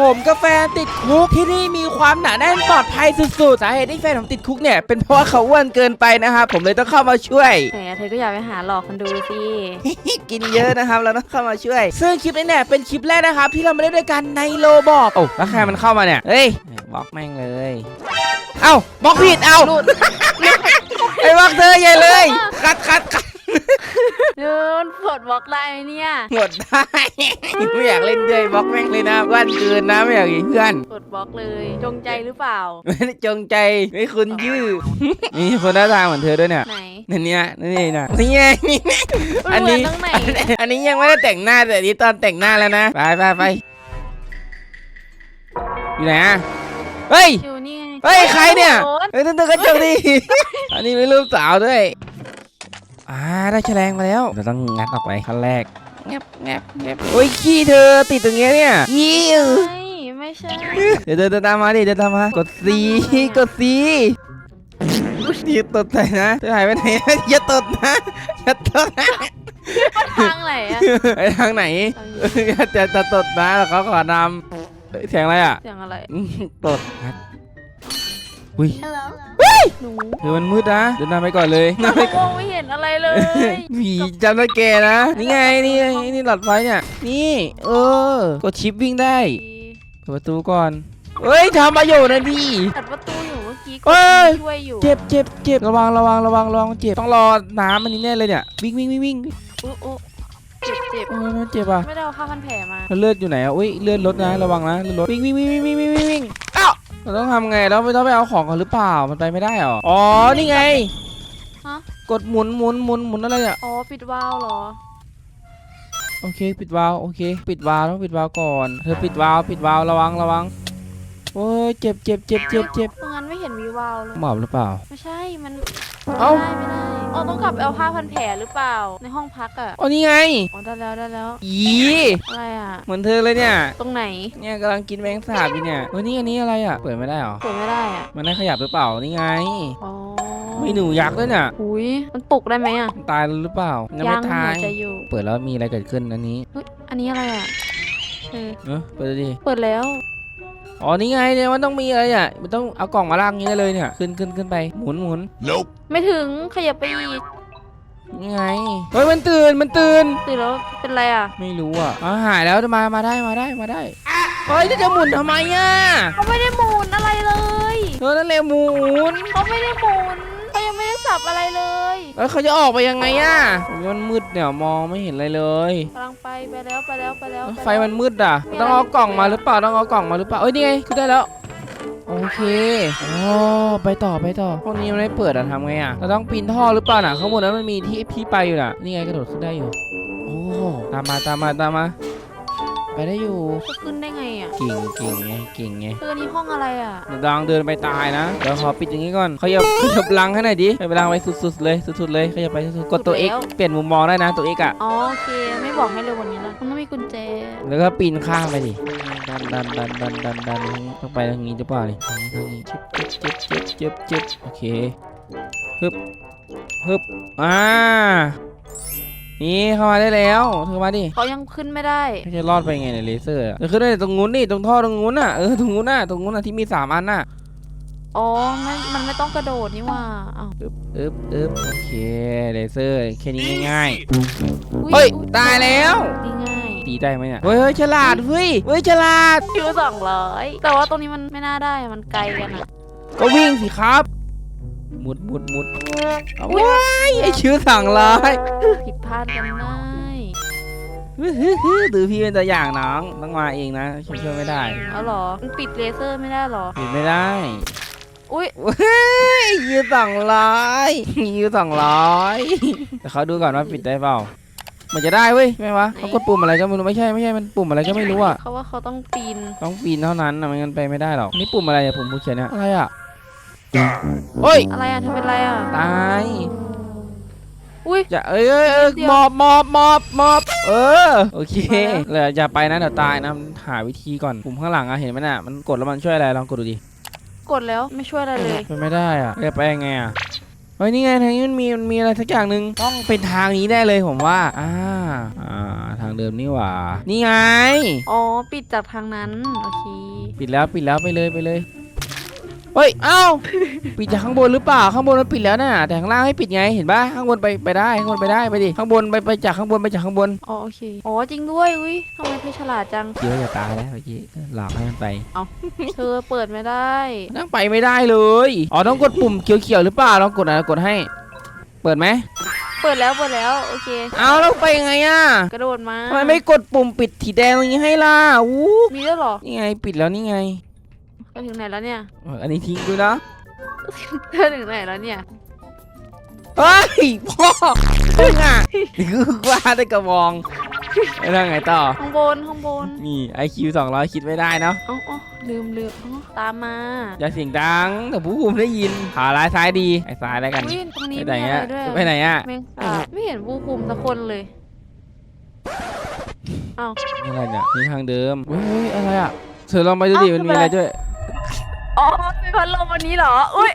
ผมกับแฟนติดคุกที่นี่มีความหนาแน่นปลอดภัยสุดๆสาเหตุที่แฟนผมติดคุกเนี่ยเป็นเพราะว่าเขาอ้วนเกินไปนะครับผมเลยต้องเข้ามาช่วย แหมเธอก็อย่าไปหาหลอกคนดูสิ กินเยอะนะครับเราต้องเข้ามาช่วย ซึ่งคลิปนี้เนี่ยเป็นคลิปแรกนะครับ ที่เรามาเล่นด้วยกันในโลบอกโอ้แล้วใครมันเข้ามาเนี่ยเฮ้ยบล็อกแม่งเลย เอ้าบล็อกผิดเอ้าไอ้บล็อกเธอใหญ่เลยคัดคัดคัด เดินปลดบล็อกได้ไหมเนี่ยหมดได้ ไม่อยากเล่นด้วยบล็อกแม่งเลยนะว่านเกินนะไม่อยากมีเพื่อนปลดบล็อกเลยจงใจหรือเปล่า ไม่ได้จงใจไม่คุณยื้อมีคนหน้าตาเหมือนเธอด้วยเนี่ยไหนนั่นเนี่ยนี่นะนี่ไงนี่ไงอันนี้เหมืตรงไหนอันนี้ยังไม่ได้แต่งหน้าแต่อันนี้ตอนแต่งหน้าแล้วนะไปไปไปอยู่ไหนอะเฮ้ยอยู่นี่ไงเฮ้ยใครเนี่ยโอ๊ตเฮ้ยตึ้งตึ้งกระจกดิอันนี้เป็นรูปสาวด้วย อ่าได้แฉลงมาแล้วเราต้องงัดออกไปขั้นแรกแงบแงบแงบโอ้ยขี้เธอติดตรงเนี้ยเนี่ยยี่ไม่ไม่ใช่เดี๋ยวเดินเดินตามมาดิเดินตามมากดซีกดซีอย่าตดใส่นะจะหายไปไหนอย่าตดนะอย่าตดนะทางไหนอะไปทางไหนจะจะตดนะแล้วเขาขอนำเฮ้ยเสียงอะไรอะเสียงอะไรอืมตด อุ้ยฮัลโหลหนูเธอมันมืดนะเดินหน้าไปก่อนเลยนำไปก่อนมองไม่เห็นอะไรเลยผีจำได้แกนะ นี่ไงนี่นี่หลอดไฟเนี่ย นี่ เออ กดชิปวิ่งได้เปิดประตูก่อนเฮ้ยทำประโยชน์นะพี่ตัดประตูอยู่เมื่อกี้ก็ช่วยอยู่เจ็บเจ็บเจ็บระวังระวังระวังระวังเจ็บต้องรอน้ำมันนี้แน่เลยเนี่ยวิ่งวิ่งวิ่งวิ่งโอ้โเจ็บเจ็บโอ้ยเจ็บอะไม่ได้เอาข้าวพันแผลมาเลือดอยู่ไหนอะอุ้ยเลือดลดนะระวังนะเลือดลดวิ่งวิ่งวิ่งวิ่งวิ่งวิ่ง เราต้องทำไงเราไม่ต้องไปเอาของกันหรือเปล่ามันไปไม่ได้หรออ๋อนี่ไงฮะ กดหมุนหมุนหมุนหมุนอะไรอะอ๋อปิดวาล์วเหรอ โอเค ปิดวาล์วโอเค ปิดวาล์วต้องปิดวาล์วก่อนเธอปิดวาล์วปิดวาล์วระวังระวังโอ้ยเจ็บเจ็บเจ็บเจ็บเจ็บตรงนั้นไม่เห็นมีวาล์วเลยหมอบหรือเปล่า ไม่ใช่มันเอ้า ไม่ได้ไม่ได้ อ๋อต้องกลับไปเอาผ้าพันแผลหรือเปล่า ในห้องพักอะ อ๋อนี่ไง อ๋อได้แล้วได้แล้ว อีอะไรอะ เหมือนเธอเลยเนี่ย ตรงไหน เนี่ยกำลังกินแมงสาบอยู่เนี่ยเฮ้ยนี่อันนี้อะไรอะ เปิดไม่ได้หรอ เปิดไม่ได้อะ มันได้ขยับหรือเปล่า นี่ไง อ๋อมีหนูยักษ์ด้วยเนี่ยหุยมันปลุกได้ไหมอะมันตายแล้วหรือเปล่า ยังยัไม่งตาหัวยใจอยู่ เปิดแล้วมีอะไรเกิดขึ้นอันนี้เฮ้ยอันนี้อะไรอะเออเออเปิดดูดิ เปิดแล้ว อ๋อนี่ไงเนี่ยมันต้องมีอะไรอะมันต้องเอากล่องมาลากอย่างนี้ได้เลยเนี่ยขึ้นขึ้นขึ้นไปหมุนหมุน Nope. ไม่ถึงขยับไปอีกนี่ไงเฮ้ยมันตื่นมันตื่นตื่นแล้วเป็นไรอะไม่รู้อะอ๋อหายแล้วมามาได้มาได้มาได้เฮ้ยจะหมุนทำไมอะเขาไม่ได้หมุนอะไรเลยเธอนั่นแหละหมุนเขาไม่ได้หมุน เขายังไม่ได้สับอะไรเลยแล้วเขาจะออกไปยังไงอะมันมืดเนี่ยมองไม่เห็นอะไรเลยกำลังไปไปแล้วไปแล้วไปแล้วปแล้วไฟมันมืดอะ ต้องเอากล่องมาหรือเปล่าต้องเอากล่องมาหรือเปล่าเอ้ยนี่ไงขึ้นได้แล้ว โอเคอ๋อไปต่อไปต่อพวกนี้มันไม่เปิดอะทำไงอะเราต้องปีนท่อหรือเปล่าน่ะข้างบนนั้นมันมีที่พี่ไปอยู่น่ะนี่ไงกระโดดขึ้นได้อยู่ โอ้ตามมาตามมาตามมา ไปได้อยู่จะขึ้นได้ไงอะเก่งเก่งไงเก่งไงเออนี่ห้องอะไรอะเดี๋ยวดังเดินไปตายนะเดี๋ยวขอปิดอย่างนี้ก่อนเขาอย่าขยับลังให้หน่อยดิขยับลังไปสุดๆเลยสุดๆเลยขยับไปสุดๆกดตัว X เปลี่ยนมุมมองได้นะตัว X อะอ๋อโอเคไม่บอกให้เร็วกว่านี้ละมันต้องมีกุญแจแล้วก็ปีนข้ามไปดิดันดันดันดันดันดันต้องไปทางนี้หรือเปล่านี่ทางนี้ทางนี้จิ๊บจิ๊บจิ๊บจิ๊บจิ๊บจิ๊บโอเคฮึบฮึบอ่า นี่เข้ามาได้แล้วเธอมาดิเขายังขึ้นไม่ได้ไม่จะรอดไปไงเนี่ยเลเซอร์อะเธอขึ้นได้ตรงนู้นนี่ตรงท่อตรงนู้นน่ะเออตรงนู้นน่ะตรงนู้นน่ะที่มีสามอันน่ะอ๋อไม่มันไม่ต้องกระโดดนี่หว่าอ้าวอึ๊บอึ๊บอึ๊บโอเคเลเซอร์แค่นี้ง่ายอุ๊ๆเฮ้ยอุ๊ตายแล้วดีง่ายตีได้ไหมเนี่ยเฮ้ยเฮ้ยฉลาดเฮ้ยเฮ้ยฉลาดคิวสองร้อยแต่ว่าตรงนี้มันไม่น่าได้อะมันไกลกันอะก็วิ่งสิครับ มุดมุดมุดเอาไว้ายไอชื่อสั่งร้ายผิดพลาดกันได้ฮึ่ฮึ่ฮึ่ดูพี่เป็นตัวอย่างน้องต้องมาเองนะฉันช่วยไม่ได้เอาเหรอมันปิดเลเซอร์ไม่ได้เหรอปิดไม่ได้อุ้ยเฮ้ยยืสองร้อยยืสองร้อยแต่เขาดูก่อนว่าปิดได้เปล่ามันจะได้เว้ยใช่ไหมวะเขากดปุ่มอะไรก็ไม่รู้ไม่ใช่ไม่ใช่มันปุ่มอะไรก็ไม่รู้อะเขาว่าเขาต้องปีนต้องปีนเท่านั้นนะไม่งั้นไปไม่ได้หรอกนี่ปุ่มอะไรอะปุ่มผู้เขียนเนี่ยอะไรอะ เฮ้ย อะไรอะเธอเป็นอะไรอะ ตาย อุ้ยจะเอ้ยเอ้ยเอ้ยเดี๋ยวหมอบหมอบหมอบหมอบเออ โอเคเลยอย่าไปนะเดี๋ยวตายนะหาวิธีก่อนปุ่มข้างหลังอะเห็นไหมน่ะ มันกดแล้วมันช่วยอะไร ลองกดดูดิกดแล้วไม่ช่วยอะไรเลยเป็นไม่ได้อะจะไปยังไงอะเฮ้ยนี่ไงทางนี้มันมีมันมีอะไรสักอย่างหนึ่งต้องเป็นทางนี้ได้เลยผมว่า อ่า อ่า ทางเดิมนี่หว่า นี่ไง อ๋อ ปิดจากทางนั้น โอเค ปิดแล้วปิดแล้วไปเลยไปเลย เฮ้ย เอ้า ปิดจากข้างบนหรือเปล่า ข้างบนมันปิดแล้วน่ะ แต่ข้างล่างให้ปิดไง เห็นปะข้างบนไปไปได้ข้างบนไปได้ไปดิ ข้างบนไปไปจากข้างบนไปจากข้างบนอ๋อโอเค อ๋อจริงด้วย อุ้ยทำไมเธอฉลาดจังคิดว่าจะตายแล้วเมื่อกี้หลอกให้มันไปเธอเปิดไม่ได้ นั่งไปไม่ได้เลย อ๋อต้องกดปุ่มเขียวๆหรือเปล่าลองกดอะกดให้ เปิดไหมเปิดแล้วเปิดแล้ว โอเค เอาแล้วไปยังไงอะกระโดดมาทำไมไม่กดปุ่มปิดถีแดงตรงนี้ให้ล่ะอู้มีด้วยเหรอ นี่ไงปิดแล้วนี่ไง ไปถึงไหนแล้วเนี่ยเอออันนี้ทิ้งกูนะเธอถึงไหนแล้วเนี่ยเฮ้ยพ่อมึงอะนี่คือว่าได้กระบองแล้วทำไงต่อ ข้างบนข้างบนนี่ IQ 200 คิดไม่ได้เนาะ เอ๋ออลืมลืมอ๋อตามมาอย่าเสียงดังแต่ผู้คุมได้ยินขาร้ายซ้ายดีไอ้ซ้ายแล้วกันอุ้ยตรงนี้ไปไหนมีอะอะไรด้วยไปไหนอะแมงสาบไม่เห็นผู้คุมสักคนเลยอ้าว นี่อะไรเนี่ยนี่ทางเดิมเฮ้ยอะไรอะเธอลองไปดูดิมันมีอะไรด้วย อ๋อเป็นพัดลมวันนี้เหรอ อุ้ย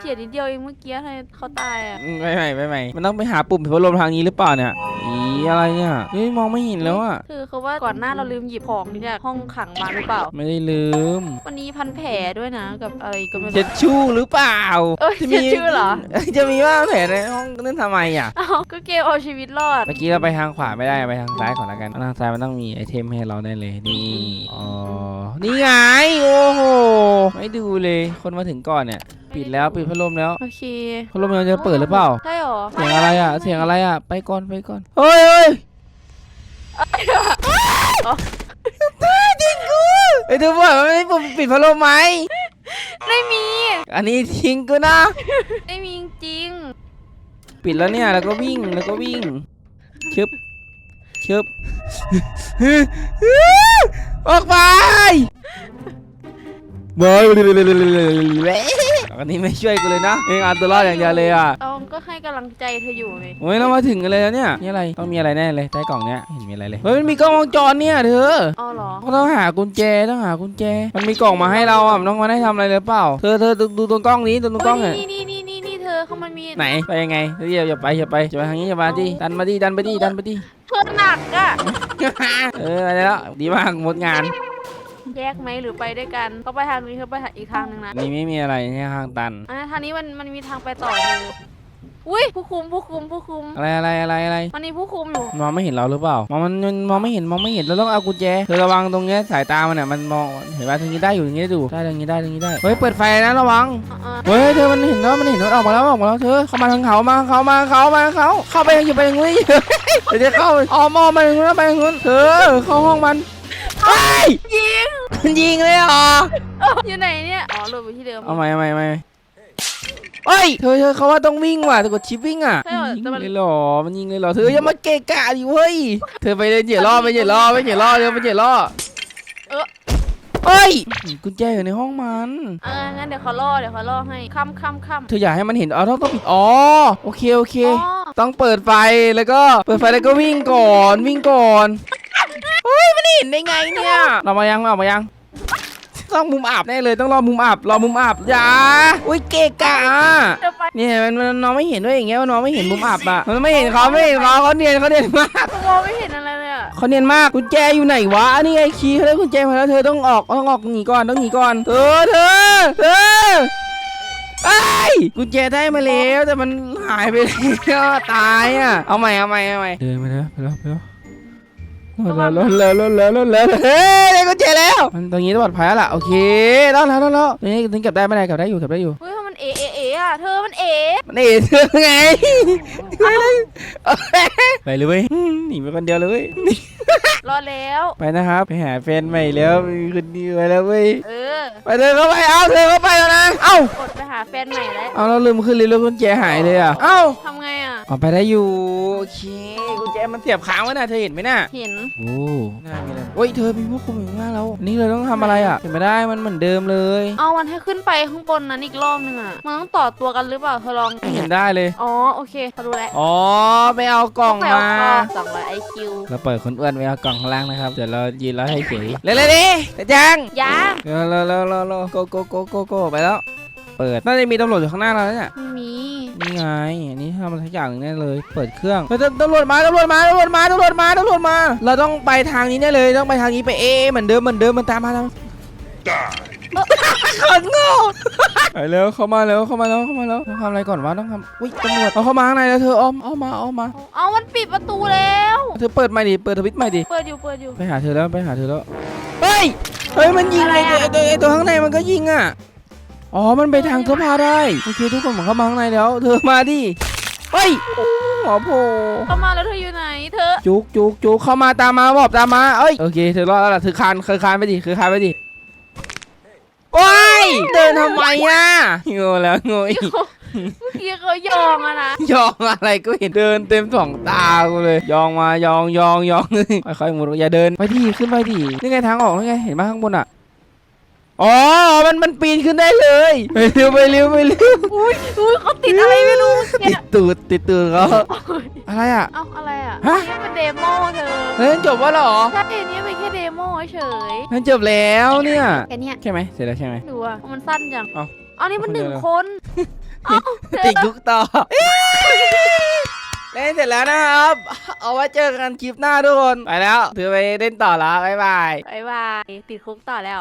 เฉียดนิดเดียวเองเมื่อกี้ทำไมเขาตายอะอืมไม่ไม่ไม่ไม่มันต้องไปหาปุ่มพัดลมทางนี้หรือเปล่าเนี่ยอี อะไรเนี่ยเฮ้ยมองไม่เห็นแล้วอะคือเขาว่าก่อนหน้าเราลืมหยิบของที่จากห้องขังมาหรือเปล่า ไม่ได้ลืม วันนี้พันแผลด้วยนะ กับอะไรก็ไม่เช็รู้ดชู่หรือเปล่าเอ้ยจะเช็ดชื่อเหรอจะมีว่าแผลในห้องนั่นทำไมอะอ้าวก็เกมเอาชีวิตรอด เมื่อกี้เราไปทางขวาไม่ได้ไปทางซ้ายก่อนแล้วกันทางซ้ายมันต้องมีไอเทมให้เราได้เลยนี่อ๋อนี่ไงโอ้โหไม่ดูเลย คนมาถึงก่อนเนี่ยปิดแล้วปิดพัดลมแล้ว โอเคพัดลมมันจะเปิดหรือเปล่า ใช่เหรอเสียงอะไรอะ เสียงอะไรอะ ไปก่อนไปก่อน เฮ้ยเฮ้ยจริงกูไอ้ยเธอบอกว่าไม่ปุ่มปิดพัดลมไหม ไม่มี อันนี้ทิ้งกูนะ ไม่มีจริง ปิดแล้วเนี่ยแล้วก็วิ่งแล้วก็วิ่งชึบชึบออกไปบอย อันนี้ไม่ช่วยกูเลยนะเองเอาตัวรอดอย่างเดียวเลยอะเราก็ให้กำลังใจเธออยู่ไงโอ้ยเรามาถึงกันเลยแล้วเนี่ยนี่อะไรต้องมีอะไรแน่เลยใต้กล่องเนี้ยเห็นมีอะไรเลยเฮ้ยมันมีกล้องวงจรเนี่ยเธออ๋อเหรอก็ต้องหากุญแจต้องหากุญแจ มันมีกล่องมาให้เราอะมันต้องมาให้ทำอะไรหรือเปล่า เธอเธอดูดูตรงกล้องนี้ดูตรงกล้องเนี่ยนี่นี่นี่นี่นี่เธอเขามันมีไหนไปยังไงเดี๋ยวอย่าไปอย่าไปจะไปทางนี้อย่ามาดิดันมาดิดันไปดิดันไปดิเธอหนักอะเออไปแล้วดีมากหมดงาน แยกไหมหรือไปด้วยกันเขาไปทางนี้เขาไปทางอีกทางหนึ่งนะนี่ไม่มีอะไรเนี่ยทางตันอะทางนี้มันมันมีทางไปต่ออยู่อุ้ยผู้คุมผู้คุมผู้คุมอะไรอะไรอะไรอะไรมันมีผู้คุมอยู่มองไม่เห็นเราหรือเปล่ามองมันมันมองไม่เห็นมองไม่เห็นเราต้องเอากุญแจเธอระวังตรงเนี้ยสายตามันเนี่ยมันมองเห็นว่าทางนี้ได้อยู่ทางนี้ได้ดูได้ทางนี้ได้ทางนี้ได้เฮ้ยเปิดไฟนะระวังอ่าเฮ้ยเธอมันเห็นว่ามันเห็นรถออกมาแล้วออกมาแล้วเธอเข้ามาทางเขามาทางเขามาทางเขามาทางเขาเข้าไปอยู่ไปทางนู้นเดี๋ยวจะเข้าออมออกมาทางนู้นไปทางนู้นเธอเข้าห้องมัน เฮ้ยยิง มันยิงเลยเหรอเอ้าอยู่ไหนเนี่ย อ๋อหลุดไปที่เดิมเอาใหม่เอาใหม่เอาใหม่เฮ้ยเธอเธอเขาว่าต้องวิ่งว่ะแต่กดชิปวิ่งอะใช่เหรอยิงแต่มันเลยเหรอมันยิงเลยเหรอเธออย่ามาเกะกะดิเว้ยเธอไปเลยเหยียดล่อไปเหยียดล่อไปเหยียดล่อเร็วไปเหยียดล่อเออ เฮ้ยกุญแจอยู่ในห้องมันอ่างั้นเดี๋ยวเขาล่อเดี๋ยวเขาล่อให้ค่ำค่ำค่ำเธออยากให้มันเห็นอ๋อต้องต้องปิดอ๋อโอเคโอเค อ๋อต้องเปิดไฟแล้วก็เปิดไฟแล้วก็วิ่งก่อนวิ่งก่อน เฮ้ยมันเห็นได้ไงเนี่ยเรามายังเรามายัง ต้องมุมอับแน่เลยต้องรอมุมอับรอมุมอับอย่าอุ้ยเกะกะเดี๋ยวไปเนี่ยมันมันน้องไม่เห็นด้วยอย่างเงี้ยมันน้องไม่เห็นมุมอับอะมันไม่เห็นเขาไม่เห็นเขาเขาเนียนเขาเนียนมากมองไม่เห็นอะไรเลยอะเขาเนียนมากกุญแจอยู่ไหนวะนี่ไงคีย์เขาได้กุญแจมาแล้วเธอต้องออกต้องออกหนีก่อนต้องหนีก่อนเธอเธอเธอไอ้ยกุญแจได้มาแล้วแต่มันหายไปแล้วตายอะเอาใหม่เอาใหม่เอาใหม่เดินมาแล้วไปแล้วไปแล้ว รถแล้วรถแล้วรถแล้วรถแล้วเฮ้ยได้กุญแจแล้วมันตรงนี้ต้องปลอดภัยแล้วล่ะโอเครอดแล้วรอดแล้วตรงนี้ถึงเก็บได้ไม่ได้เก็บได้อยู่เก็บได้อยู่เฮ้ยมันเอเอเออะเธอมันเอมันเอ๋เธอไงไปเลย ไปเลยเว้ยอืมหนีไปคนเดียวเลยเว้ยรอดแล้ว ไปนะครับไปหาแฟนใหม่แล้วมีคนเดียวไปแล้วเว้ยเออ ไปเธอเข้าไปเอาเธอเข้าไปแล้วนะเอ้ากดไปหาแฟนใหม่แล้วเอาเราลืมขึ้นเลยแล้วกุญแจหายเลยอะเอ้าทำไงอะออกไปได้อยู่โอเคกุญแจมันเสียบค้างไว้น่ะเธอเห็นไหมน่ะเห็นโอ้น่ามีอะไรโอ้ยเธอมีพวกคุมอยู่ข้างหน้าเราอันนี่เราต้องทำอะไรอะเห็นไม่ได้มันเหมือนเดิมเลยเอามันให้ขึ้นไปข้างบนนั้นอีกรอบนึงอะมันต้องต่อตัวกันหรือเปล่าเธอลองไม่เห็นได้เลยอ๋อโอเคเขารู้แล้วอ๋อไปเอากล่องไปเอามากล่องสองร้อยไอคิวเราเปิดคนอ้วนไปเอากล่องข้างล่างนะครับเดี๋ยวเรายืนแล้วให้เฉยเร็วๆดิแต่จังยาเร็วเร็วเร็วเร็วเร็วโกโกโกโกโกไปแล้ว เปิดน่าจะมีตำรวจอยู่ข้างหน้าเราแล้วเนี่ย ไม่มีนี่ไง อันนี้ทำอะไรสักอย่างหนึงแน่เลย เปิดเครื่องเฮ้ยตตำรวจมาตำรวจมาตำรวจมาตำรวจมาตำรวจมา เราต้องไปทางนี้แน่เลย ต้องไปทางนี้ไปเอเหมือนเดิมเหมือนเดิมมันตามมาแล้วคนโง่ ไปเร็วเข้ามาแล้วเข้ามาแล้วเข้ามาแล้วต้องทำอะไรก่อนวะต้องทำอุ้ยตำรวจเอาเข้ามาข้างในแล้วเธออ้อมเอามาเอามาเอามันปิดประตูแล้ว เธอเปิดใหม่ดิเปิดทวิตใหม่ดิเปิดอยู่ เปิดอยู่ ไปหาเธอแล้วไปหาเธอแล้วเฮ้ยเฮ้ยมันยิงอะไรไอ้อะตัวไอ้ตัวไอ้ตัวข้างในมันก็ยิงอะอ๋อมันไปทางเสื้อผ้าได้โอเคทุกคนผมเข้ามาข้างในแล้ว เธอมาดิเฮ้ยโอ้หัวโผล่เข้ามาแล้วเธออยู่ไหนเธอ จุกจุกจุกเข้ามาตามมาบอบตามมาเอ้ยโอเคเธอรอดแล้วล่ะเธอคานเคยคานไปดิเคยคานไปดิ โอ้ยเดินทำไมอะโง่แล้วโง่อีกเมื่อกี้เขายองอะนะยองอะไรก็เห็นเดินเต็มสองตากูเลย ยองมายองยองยองค่อยๆหมุนอย่าเดินไปดิขึ้นไปดินี่ไงทางออกนี่ไงเห็นไหมข้างบนอะอ๋อ มันมันปีนขึ้นได้เลยไปเร็วไปเร็วไปเร็วอุ้ยอุ้ยเขาติดอะไรไม่รู้เมื่อติกี้ดตูดติดตูดเขาอะไรอะ เอ้าอะไรอะฮะนี่เป็นเดโมเธอเฮ้ยจบแล้วเหรอใช่นี่เป็นแค่เดโมเฉยนั่นจบแล้วเนี่ย แค่เนี้ยใช่ไหมเสร็จแล้วใช่ไหมดูอะมันสั้นจังเอ้าเอานี่มันหนึ่งคนเดียวคนเอ้าเธอติดคุกต่อเล่นเสร็จแล้วนะครับ เอาไว้เจอกันคลิปหน้าทุกคน ไปแล้วถือไปเล่นต่อละบ๊ายบายบายบายติดคุกต่อแล้ว